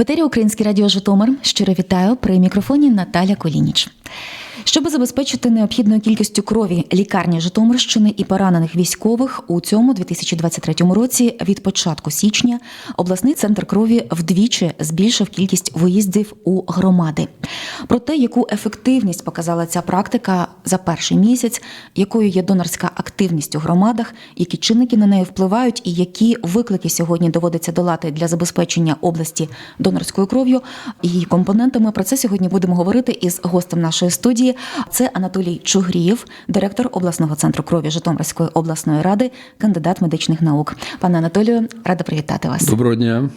В етері Українське радіо Житомир щиро вітаю при мікрофоні Наталя Колініч. Щоб забезпечити необхідною кількістю крові лікарні Житомирщини і поранених військових у цьому 2023 році від початку січня обласний центр крові вдвічі збільшив кількість виїздів у громади. Про те, яку ефективність показала ця практика за перший місяць, якою є донорська активність у громадах, які чинники на неї впливають, і які виклики сьогодні доводиться долати для забезпечення області донорською кров'ю і її компонентами. Про це сьогодні будемо говорити із гостем нашої студії. Це Анатолій Чугрієв, директор обласного центру крові Житомирської обласної ради, кандидат медичних наук. Пане Анатолію, рада привітати вас. Доброго дня.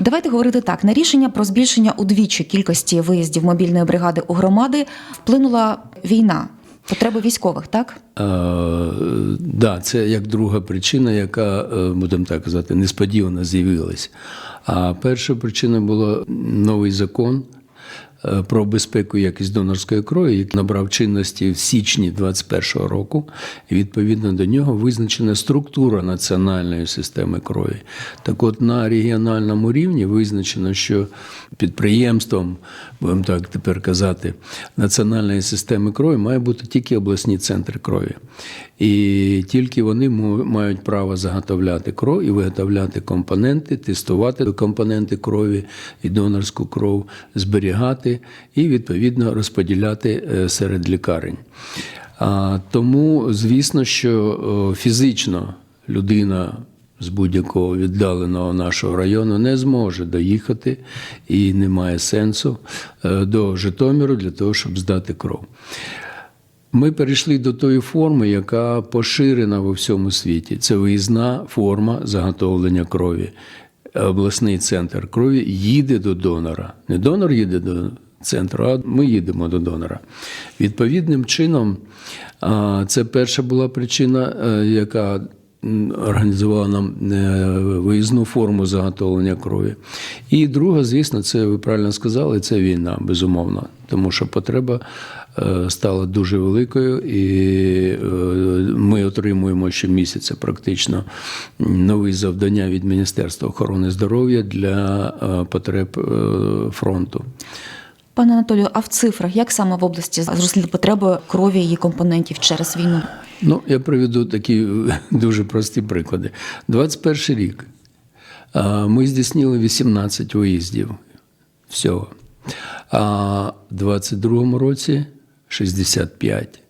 Давайте говорити так: на рішення про збільшення удвічі кількості виїздів мобільної бригади у громади вплинула війна, потреби військових, так? Е, да, це як друга причина, яка, е, будемо так казати, несподівано з'явилась. А перша причина була новий закон. Е, Про безпеку якість донорської крові, який набрав чинності в січні 2021 року, і відповідно до нього визначена структура національної системи крові. Так от на регіональному рівні визначено, що підприємством, будемо так тепер казати, національної системи крові має бути тільки обласні центри крові. І тільки вони мають право заготовляти кров і виготовляти компоненти, тестувати компоненти крові і донорську кров, зберігати і відповідно розподіляти е, серед лікарень. Тому, звісно, що фізично людина з будь-якого віддаленого нашого району не зможе доїхати і немає сенсу е, до Житомиру для того, щоб здати кров. Ми перейшли до тої форми, яка поширена во всьому світі. Це виїзна форма заготовлення крові. Обласний центр крові їде до донора. Не донор їде до центру, а ми їдемо до донора. Відповідним чином, це перша була причина, е, яка організувала нам е, виїзну форму заготовлення крові. І друга, звісно, це ви правильно сказали, це війна, безумовно, тому що потреба е, стала дуже великою, і е, ми отримуємо щомісяця практично нові завдання від Міністерства охорони здоров'я для е, потреб фронту. Пане Анатолію, а в цифрах як саме в області зросли потреби крові і її компонентів через війну? Ну, я приведу такі дуже прості приклади. 21 рік ми здійснили 18 виїздів всього. А в 22 році 65.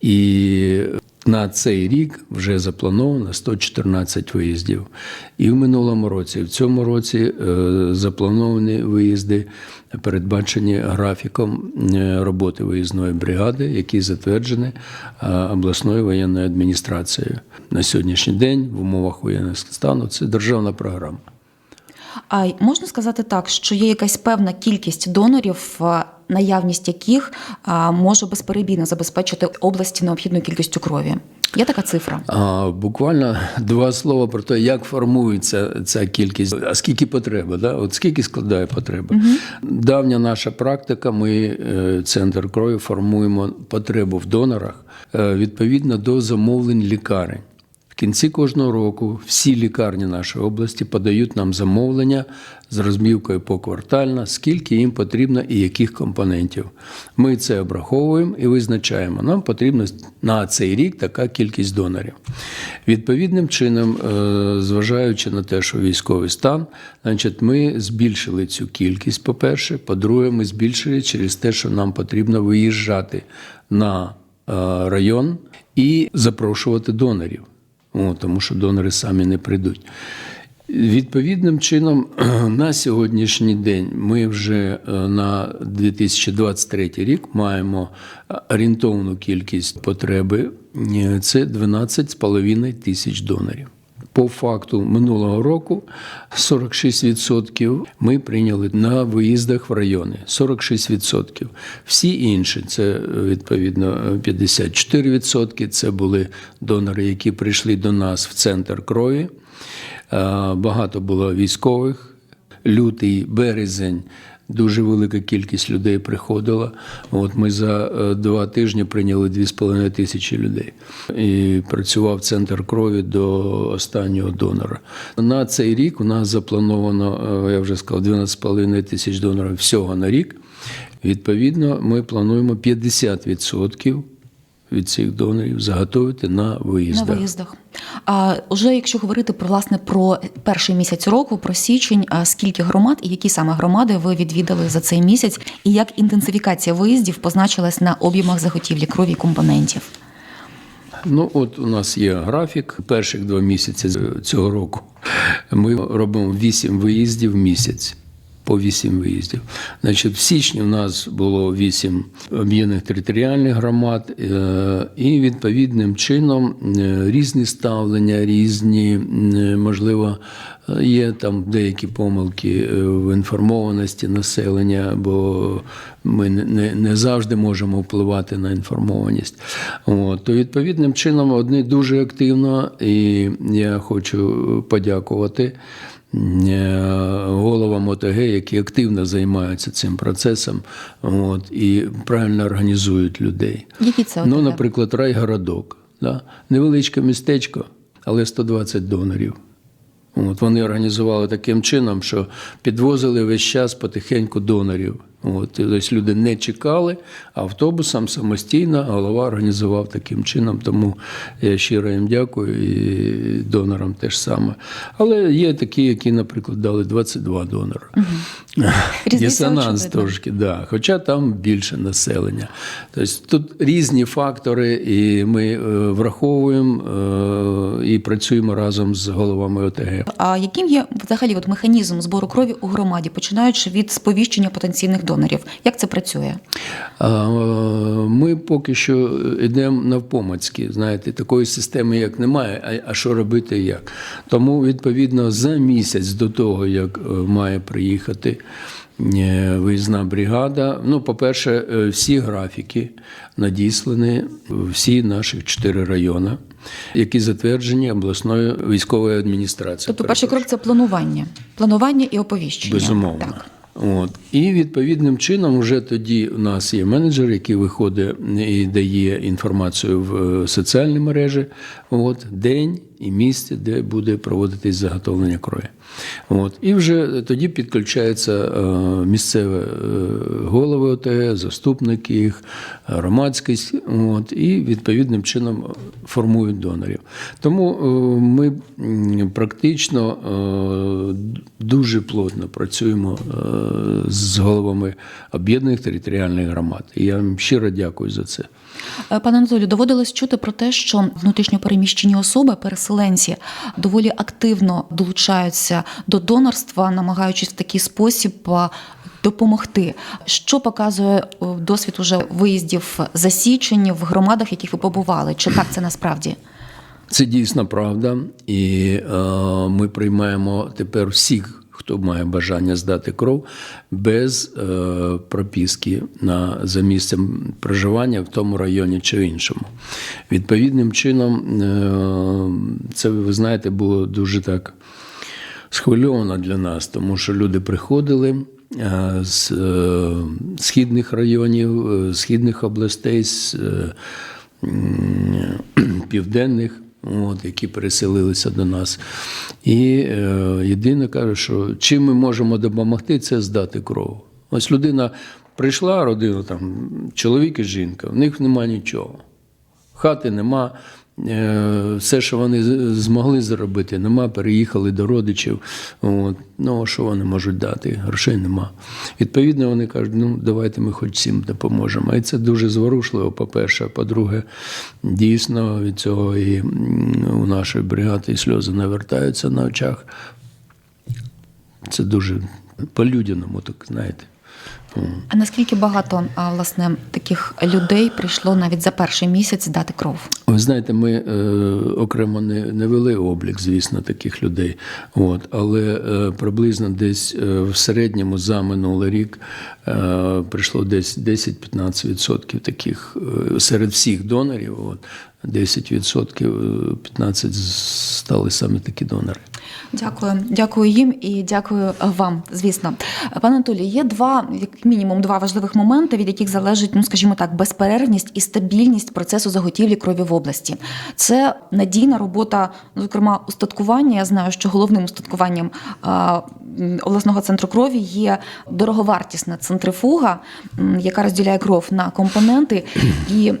І на цей рік вже заплановано 114 виїздів. І в минулому році, і в цьому році е, заплановані виїзди, передбачені графіком е, роботи виїзної бригади, які затверджені е, обласною воєнною адміністрацією. На сьогоднішній день в умовах воєнного стану це державна програма. А можна сказати так, що є якась певна кількість донорів, наявність яких може безперебійно забезпечити області необхідною кількістю крові. Є така цифра. А, буквально два слова про те, як формується ця кількість, а скільки потреба, да? От скільки складає потреба. Давня наша практика, ми е, центр крові формуємо потребу в донорах е, відповідно до замовлень лікарень. Кінці кожного року всі лікарні нашої області подають нам замовлення з розмівкою поквартально, скільки їм потрібно і яких компонентів. Ми це обраховуємо і визначаємо. Нам потрібно на цей рік така кількість донорів. Відповідним чином, е, зважаючи на те, що військовий стан, значить, ми збільшили цю кількість, по-перше. По-друге, ми збільшили через те, що нам потрібно виїжджати на е, район і запрошувати донорів. О, тому що донори самі не прийдуть. Відповідним чином, на сьогоднішній день ми вже е, на 2023 рік маємо орієнтовну кількість потреби Е, це 12,5 тисяч донорів. По факту минулого року 46% ми прийняли на виїздах в райони. 46%. Всі інші це відповідно 54%. Це були донори, які прийшли до нас в центр крові. Багато було військових. лютий, березень. Дуже велика кількість людей приходила. От ми за е, два тижні прийняли 2,5 тисячі людей. І працював центр крові до останнього донора. На цей рік у нас заплановано, е, я вже сказав, 12,5 тисяч донорів всього на рік. Відповідно, ми плануємо 50% від цих донорів заготовити на На виїздах. виїздах. А уже якщо говорити про власне про перший місяць року, про січень, а скільки громад і які саме громади ви відвідали за цей місяць, і як інтенсифікація виїздів позначилась на об'ємах заготівлі крові і компонентів? Ну, от у нас є графік. Перших два місяці цього року ми робимо вісім виїздів в місяць. По вісім виїздів. Значить, в січні у нас було вісім об'єднаних територіальних громад, е, і відповідним чином е, різні ставлення, різні, е, можливо, є там деякі помилки е, в інформованості населення, бо ми не- не, завжди можемо впливати на інформованість. От, то відповідним чином одні дуже активно, і я хочу подякувати. е, Головам ОТГ, які активно займаються цим процесом от, і правильно організують людей. Які це Ну, наприклад, райгородок. Да? Невеличке містечко, але 120 донорів. От, вони організували таким чином, що підвозили весь час потихеньку донорів. От, тобто люди не чекали, а автобусом самостійно голова організував таким чином. Тому я щиро їм дякую і донорам теж саме. Але є такі, які, наприклад, дали 22 донора. Різниця Дисонанс трошки, да. хоча там більше населення. Тобто тут різні фактори, і ми е, враховуємо е, і працюємо разом з головами ОТГ. А яким є взагалі от механізм збору крові у громаді, починаючи від сповіщення потенційних донорів? Як це працює? Е, Ми поки що йдемо навпомацьки. Знаєте, такої системи як немає, а, що робити як. Тому, відповідно, за місяць до того, як е, має приїхати е, виїзна бригада. Ну, по-перше, е, всі графіки надіслані всі наші чотири райони, які затверджені обласною військовою адміністрацією. Тобто, перший крок це планування, планування і оповіщення. Безумовно. Так. От. І відповідним чином, вже тоді у нас є менеджер, який виходить і дає інформацію в е, соціальні мережі, от, день і місце, де буде проводитись заготовлення крові. От. І вже тоді підключаються е, місцеві е, голови ОТГ, заступники їх, громадськість, от, і відповідним чином формують донорів. Тому е, ми практично дуже плотно працюємо з головами об'єднаних територіальних громад. І я їм щиро дякую за це. Е, Пане Анатолію, доводилось чути про те, що внутрішньопереміщені особи, переселенці, доволі активно долучаються до донорства, намагаючись в такий спосіб допомогти. Що показує е, досвід уже виїздів за в громадах, яких ви побували? Чи так це насправді? Це дійсно правда, і е, ми приймаємо тепер всіх. Хто має бажання здати кров без е, прописки на, за місцем проживання в тому районі чи іншому. Відповідним чином, е, це, ви знаєте, було дуже так схвильовано для нас, тому що люди приходили е, з е, східних районів, е, східних областей, з південних. От, які переселилися до нас. І е, єдине каже, що чим ми можемо допомогти, це здати кров. Ось людина прийшла, родина, там, чоловік і жінка, в них нема нічого. Хати нема, все, що вони змогли заробити, нема, переїхали до родичів. От. Ну, що вони можуть дати? Грошей нема. Відповідно, вони кажуть, ну давайте ми хоч всім допоможемо. І це дуже зворушливо, по-перше. По-друге, дійсно від цього і у нашої бригади сльози навертаються на очах. Це дуже по-людяному, так знаєте. А наскільки багато власне таких людей прийшло навіть за перший місяць здати кров? Ви знаєте, ми е, окремо не, не вели облік, звісно, таких людей. От, але е, приблизно десь е, в середньому за минулий рік е, прийшло десь 10-15% таких е, серед всіх донорів. От, 10%, 15% стали саме такі донори. Дякую, дякую їм і дякую вам. Звісно, пане Анатолій, є два, як мінімум, два важливих моменти, від яких залежить, ну скажімо так, безперервність і стабільність процесу заготівлі крові в області. Це надійна робота, ну, зокрема, устаткування. Я знаю, що головним устаткуванням обласного центру крові є дороговартісна центрифуга, яка розділяє кров на компоненти, і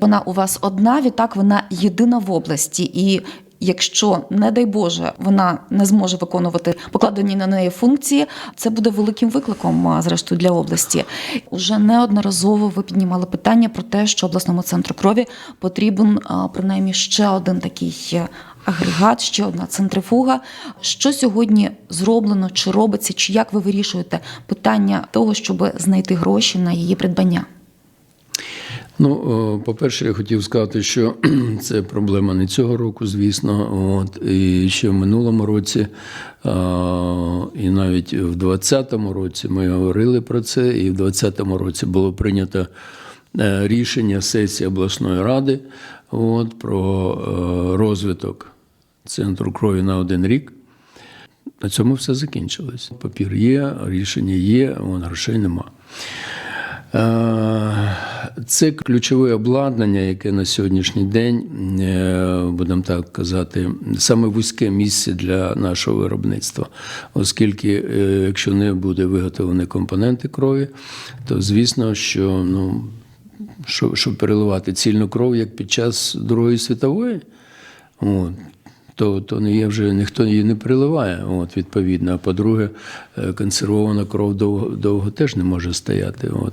вона у вас одна. Відтак вона єдина в області і. Якщо, не дай Боже, вона не зможе виконувати покладені на неї функції, це буде великим викликом, зрештою, для області. Уже неодноразово ви піднімали питання про те, що обласному центру крові потрібен принаймні ще один такий е, агрегат, ще одна центрифуга. Що сьогодні зроблено, чи робиться, чи як ви вирішуєте питання того, щоб знайти гроші на її придбання? Ну, по-перше, я хотів сказати, що це проблема не цього року, звісно. От, і ще в минулому році, і навіть в 2020 році ми говорили про це, і в 2020 році було прийнято е, рішення сесії обласної ради от, про е, розвиток центру крові на один рік. На цьому все закінчилось. Папір є, рішення є, грошей нема. Е, Це ключове обладнання, яке на сьогоднішній день, е, будемо так казати, саме вузьке місце для нашого виробництва. Оскільки, е, якщо не буде виготовлені компоненти крові, то звісно, що ну, щоб, щоб переливати цільну кров, як під час Другої світової, от, то, то не є вже ніхто її не приливає, от, відповідно. А по-друге, е, консервована кров довго, довго теж не може стояти. От.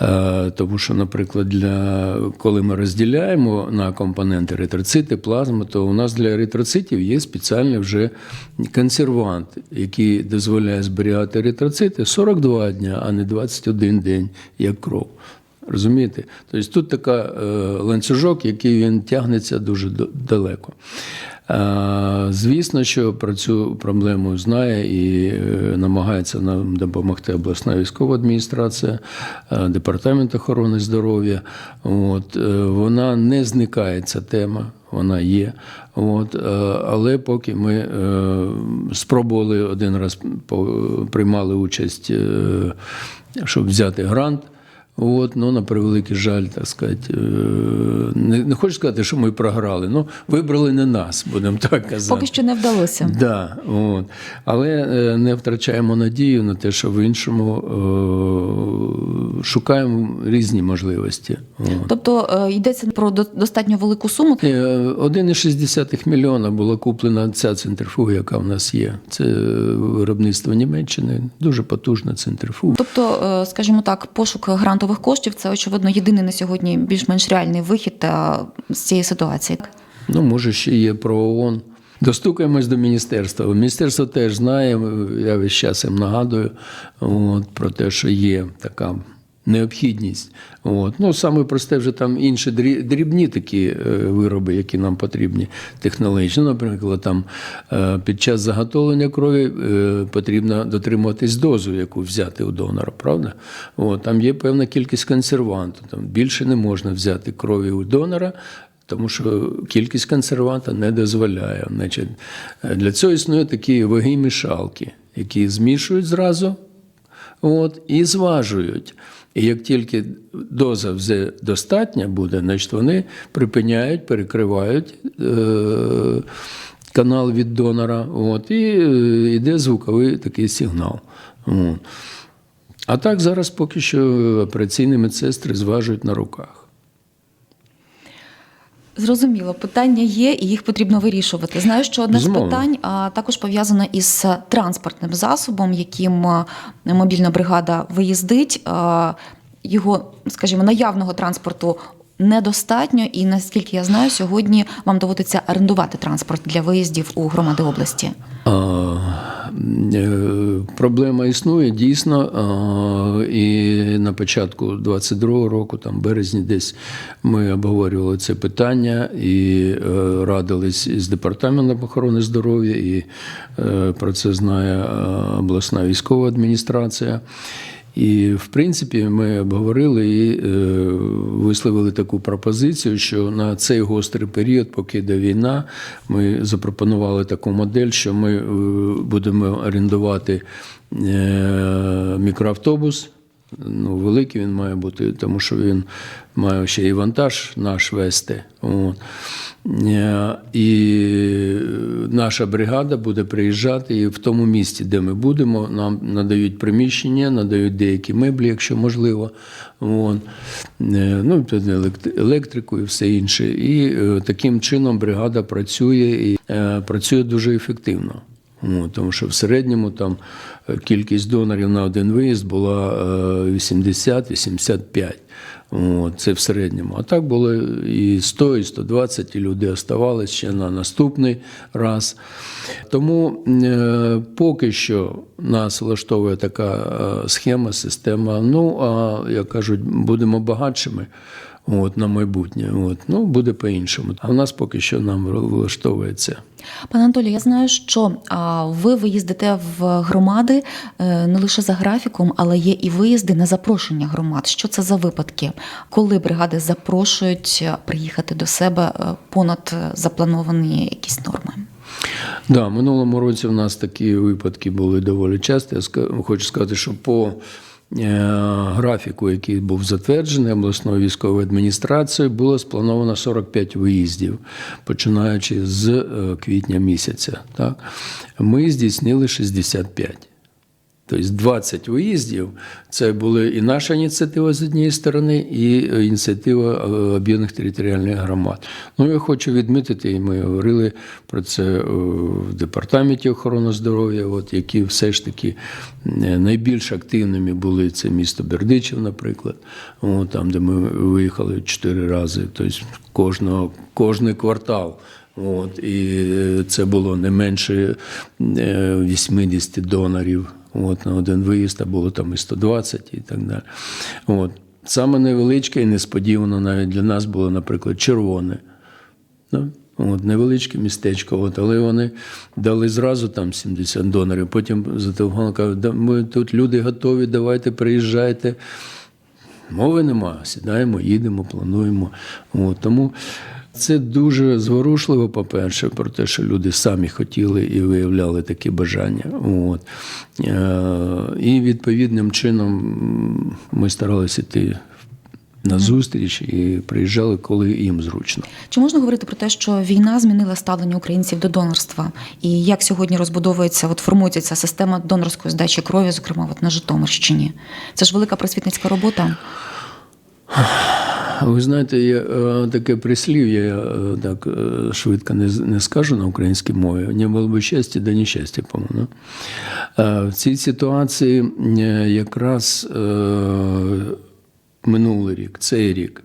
Е, Тому що, наприклад, для, коли ми розділяємо на компоненти еритроцити, плазму, то у нас для еритроцитів є спеціальний вже консервант, який дозволяє зберігати еритроцити 42 дня, а не 21 день, як кров. Розумієте? Тобто тут така е, ланцюжок, який він тягнеться дуже далеко. Е, звісно, що про цю проблему знає і е, намагається нам допомогти обласна військова адміністрація, департамент охорони здоров'я. От, вона не зникає, ця тема. Вона є, от, але поки ми спробували один раз приймали участь, щоб взяти грант. От, ну, на превеликий жаль, так сказати, е, не, не хочу сказати, що ми програли. Ну, вибрали не нас, будемо так казати. Поки що не вдалося. Да, от. Але е, не втрачаємо надію на те, що в іншому е, шукаємо різні можливості. От. Тобто йдеться про достатньо велику суму. Е, 1,6 мільйона була куплена ця центрифуга, яка в нас є. Це виробництво Німеччини, дуже потужна центрифуга. Тобто, скажімо так, пошук грантових коштів це очевидно єдиний на сьогодні більш-менш реальний вихід е, з цієї ситуації. Ну, може, ще є про ООН. Достукаємось до міністерства. Міністерство теж знає, я весь час їм нагадую от, про те, що є така необхідність. От. Ну, саме просте вже там інші дрібні такі е, вироби, які нам потрібні технологічно. Наприклад, там е, під час заготовлення крові е, потрібно дотримуватись дозу, яку взяти у донора, правда? От, там є певна кількість консерванту. Там більше не можна взяти крові у донора. Тому що кількість консерванта не дозволяє. Значить, для цього існує такі ваги мішалки, які змішують зразу от, і зважують. І як тільки доза вже достатня буде, значить вони припиняють, перекривають е- канал від донора, от, і е, йде звуковий такий сигнал. От. А так зараз поки що операційні медсестри зважують на руках. Зрозуміло, питання є, і їх потрібно вирішувати. Знаю, що одне з питань а, також пов'язане із транспортним засобом, яким мобільна бригада виїздить. А, Його, скажімо, наявного транспорту недостатньо, і наскільки я знаю, сьогодні вам доводиться орендувати транспорт для виїздів у громади області. А, Проблема існує дійсно. І на початку 22-го року, там березні, десь ми обговорювали це питання і е, радились із департаментом охорони здоров'я, і е, про це знає е, обласна військова адміністрація. І, в принципі, ми обговорили і е, висловили таку пропозицію, що на цей гострий період, поки йде війна, ми запропонували таку модель, що ми е, будемо орендувати е, мікроавтобус. Ну, великий він має бути, тому що він має ще і вантаж наш вести. От. І наша бригада буде приїжджати і в тому місці, де ми будемо, нам надають приміщення, надають деякі меблі, якщо можливо. От. Е, Ну, електрику і все інше. І е, таким чином бригада працює і е, працює дуже ефективно. Тому що в середньому там е, кількість донорів на один виїзд була е, 80-85. Це в середньому. А так було і 100, і 120, і люди оставались ще на наступний раз. Тому е, поки що нас влаштовує така е, схема, система. Ну, а як кажуть, будемо багатшими. От, на майбутнє. От. Ну, буде по-іншому. А в нас поки що нам влаштовує це. Пане Анатолію, я знаю, що ви виїздите в громади е, не лише за графіком, але є і виїзди на запрошення громад. Що це за випадки, коли бригади запрошують е, приїхати до себе е, понад заплановані якісь норми? Да, минулому році в нас такі випадки були доволі часто. Я хочу сказати, що по графіку, який був затверджений обласною військовою адміністрацією, було сплановано 45 виїздів, починаючи з е, квітня місяця. Так? Ми здійснили 65. Тобто 20 виїздів це була і наша ініціатива з однієї сторони, і е, ініціатива е, об'єднаних територіальних громад. Ну, я хочу відмітити, і ми говорили про це е, в департаменті охорони здоров'я, от, які все ж таки найбільш активними були це місто Бердичів, наприклад, от, там, де ми виїхали чотири рази, тобто кожного, кожний квартал. От, і це було не менше е, 80 донорів от, на один виїзд, а було там і 120 і так далі. От. Саме невеличке і несподівано навіть для нас було, наприклад, червоне. Ну, От, невеличке містечко, от, але вони дали зразу там 70 донорів. Потім зателефонували, кажуть, «Да, ми тут люди готові, давайте приїжджайте. Мови нема. Сідаємо, їдемо, плануємо. От, тому це дуже зворушливо, по-перше, про те, що люди самі хотіли і виявляли такі бажання. От. Е, І відповідним чином ми старалися йти на зустріч і приїжджали, коли їм зручно. Чи можна говорити про те, що війна змінила ставлення українців до донорства? І як сьогодні розбудовується, от формується ця система донорської здачі крові, зокрема от на Житомирщині? Це ж велика просвітницька робота. Ви знаєте, є е, таке прислів'я, я е, так е, швидко не, не скажу на українській мові. Не було б щастя, да нещастя, по-моєму. В цій ситуації якраз минулий рік, цей рік,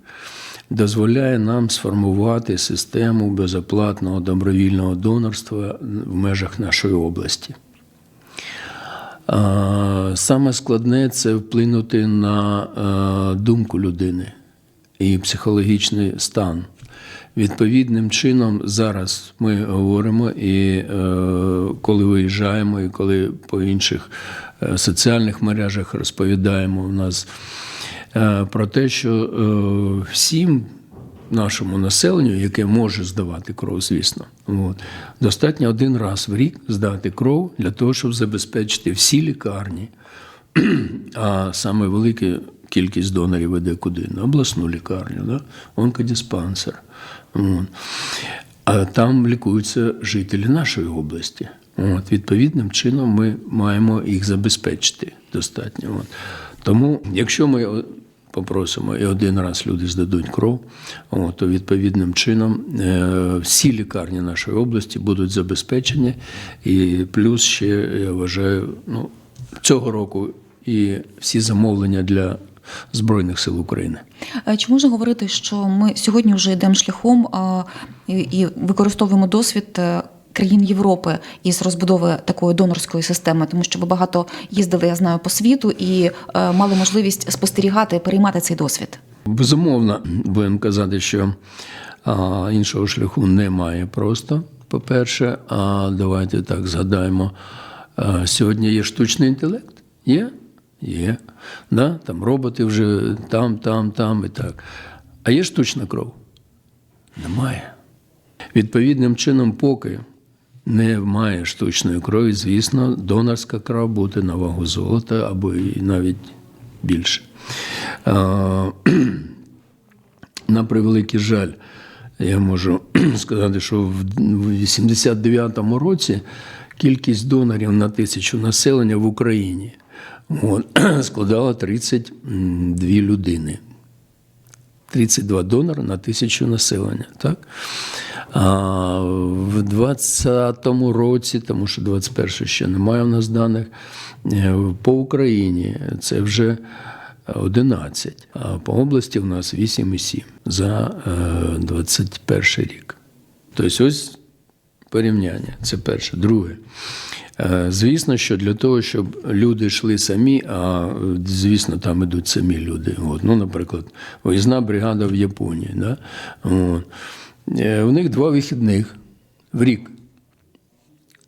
дозволяє нам сформувати систему безоплатного добровільного донорства в межах нашої області. Саме складне це вплинути на думку людини і психологічний стан. Відповідним чином зараз ми говоримо, і е, коли виїжджаємо, і коли по інших е, соціальних мережах розповідаємо у нас е, про те, що е, всім нашому населенню, яке може здавати кров, звісно, от, достатньо один раз в рік здати кров для того, щоб забезпечити всі лікарні. А саме велика кількість донорів іде куди? На обласну лікарню, да? онкодиспансер. А там лікуються жителі нашої області. От, відповідним чином ми маємо їх забезпечити достатньо. От. Тому, якщо ми попросимо і один раз люди здадуть кров, от, то відповідним чином е, всі лікарні нашої області будуть забезпечені. І плюс ще, я вважаю, ну, цього року і всі замовлення для Збройних сил України. Е, Чи можна говорити, що ми сьогодні вже йдемо шляхом і, і використовуємо досвід е, країн Європи із розбудови такої донорської системи, тому що ви багато їздили, я знаю, по світу і е, мали можливість спостерігати, переймати цей досвід? Безумовно, будемо казати, що а, іншого шляху немає просто. По-перше, а давайте так згадаємо. А, сьогодні є штучний інтелект. Є? Є. Да? Там роботи вже там, там, там і так. А є штучна кров? Немає. Відповідним чином, поки немає штучної крові, звісно, донорська кров буде на вагу золота або і навіть більше. На превеликий жаль, я можу сказати, що в 89-му році кількість донорів на тисячу населення в Україні от, складала 32 людини. 32 донори на тисячу населення. Так? А в 20-му році, тому що 21 ще немає у нас даних, е, по Україні це вже 11, а по області у нас 8,7 за е, 21 рік. Тобто ось порівняння. Це перше. Друге. Е, Звісно, що для того, щоб люди йшли самі, а звісно, там ідуть самі люди. От, ну, наприклад, виїзна бригада в Японії. Да? От. Е, У них два вихідних в рік.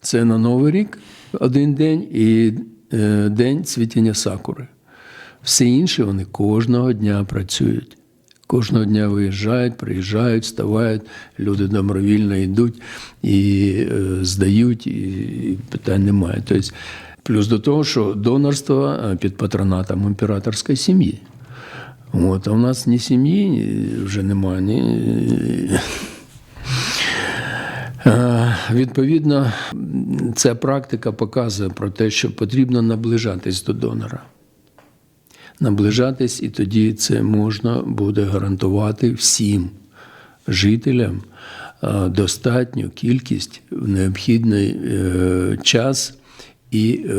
Це на Новий рік один день і е, день цвітіння сакури. Всі інші вони кожного дня працюють. Кожного дня виїжджають, приїжджають, вставають, люди добровільно йдуть і е, здають, і, і питань немає. Тобто, плюс до того, що донорство е, під патронатом імператорської сім'ї. От, а у нас ні сім'ї вже немає, ні. Е, Відповідно, ця практика показує про те, що потрібно наближатись до донора. Наближатись, і тоді це можна буде гарантувати всім жителям е, достатню кількість в необхідний е, час і, е,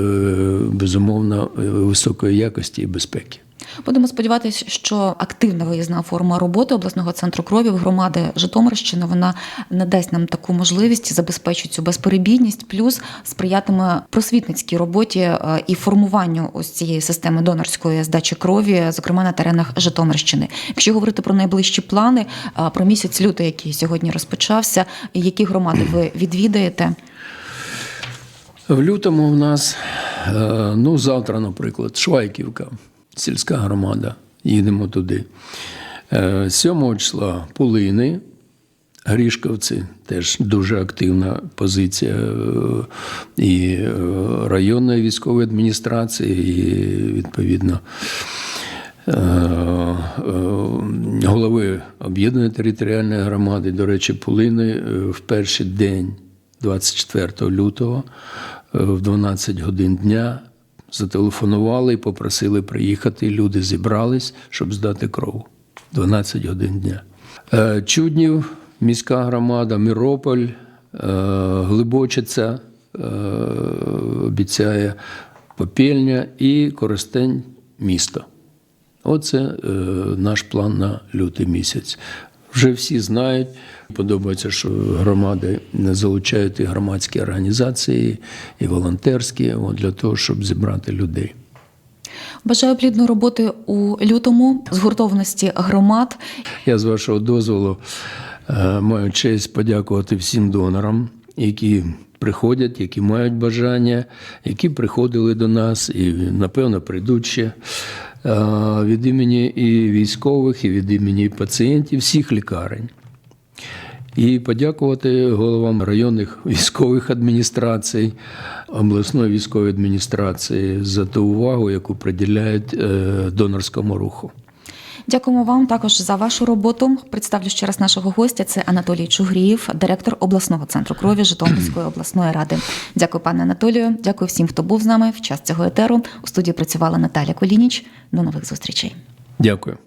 безумовно, високої якості і безпеки. Будемо сподіватися, що активна виїзна форма роботи обласного центру крові в громади Житомирщини вона надасть нам таку можливість, забезпечить цю безперебійність, плюс сприятиме просвітницькій роботі е, і формуванню ось цієї системи донорської здачі крові, зокрема на теренах Житомирщини. Якщо говорити про найближчі плани, е, про місяць лютий, який сьогодні розпочався, які громади ви відвідаєте? В лютому в нас, е, ну, завтра, наприклад, Швайківка, сільська громада. Їдемо туди. Е, 7 числа Пулини, Грішковці, теж дуже активна позиція е, і е, районної військової адміністрації, і відповідно. е, е, Голови об'єднаної територіальної громади, до речі, Пулини е, в перший день 24 лютого е, в 12 годин дня зателефонували і попросили приїхати. Люди зібрались, щоб здати кров. 12 годин дня. Е, Чуднів, міська громада, Мирополь, е, Глибочиця е, обіцяє Попільня і Коростень місто. Оце наш план на лютий місяць. Вже всі знають. Подобається, що громади залучають і громадські організації, і волонтерські для того, щоб зібрати людей. Бажаю плідної роботи у лютому, згуртованості громад Я з вашого дозволу е, маю честь подякувати всім донорам, які приходять, які мають бажання, які приходили до нас і, напевно, прийдуть ще. Е, Від імені і військових, і від імені пацієнтів, всіх лікарень. І подякувати головам районних військових адміністрацій, обласної військової адміністрації за ту увагу, яку приділяють е, донорському руху. Дякуємо вам також за вашу роботу. Представлю ще раз нашого гостя. Це Анатолій Чугрієв, директор обласного центру крові Житомирської обласної ради. Дякую, пане Анатолію. Дякую всім, хто був з нами в час цього етеру. У студії працювала Наталя Колініч. До нових зустрічей. Дякую.